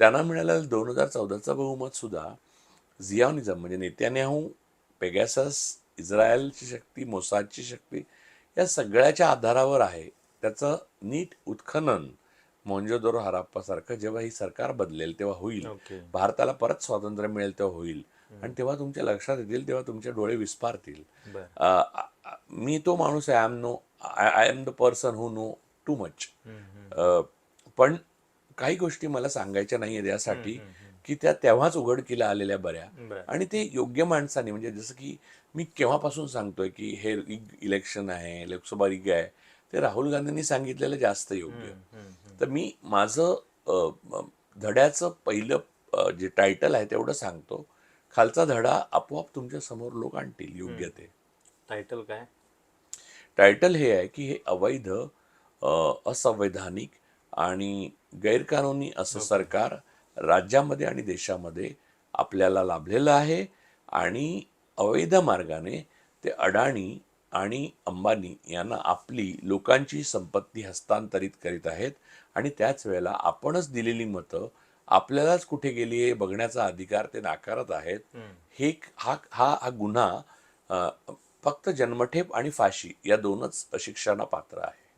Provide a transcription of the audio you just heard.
त्यांना मिळालेलं दोन हजार चौदाचं बहुमत सुद्धा झियानिझम म्हणजे नेत्यान्याहू पेगॅसस इस्रायलची शक्ती मोसादची शक्ती या सगळ्याच्या आधारावर आहे. त्याचं नीट उत्खनन मोंजोदोरो हराप्पासारखं जेव्हा ही सरकार बदलेल तेव्हा होईल. ओके. भारताला परत स्वातंत्र्य मिळेल तेव्हा होईल. आणि तेव्हा तुमच्या लक्षात येतील तेव्हा तुमचे डोळे विस्पारतील मी तो माणूस आहे I am no I am the person who know too much पण काही गोष्टी मला सांगायच्या नाही आहेत यासाठी की त्या तेव्हाच उघडकीला आलेल्या बऱ्या. आणि ते योग्य माणसाने म्हणजे जसं की मी केव्हापासून सांगतोय की हे इलेक्शन आहे लोकसभा रिग आहे ते राहुल गांधींनी सांगितलेलं जास्त योग्य. तर मी माझं धड्याचं पहिलं जे टायटल आहे तेवढं सांगतो. खालचा धडा आपोआप तुमच्यासमोर लोक आणतील योग्य ते. टायटल काय? टायटल हे आहे की हे अवैध असंवैधानिक आणि गैरकानूनी असं सरकार राज्यामध्ये आणि देशामध्ये आपल्याला लाभलेलं आहे आणि अवैध मार्गाने ते अडाणी आणि अंबानी यांना आपली लोकांची संपत्ती हस्तांतरित करीत आहेत आणि त्याच वेळेला आपणच दिलेली मतं आपल्यालाच कुठे गेली आहे बघण्याचा अधिकार ते नाकारत आहेत. हे हा हा हा गुन्हा फक्त जन्मठेप आणि फाशी या दोनच शिक्षांना पात्र आहे.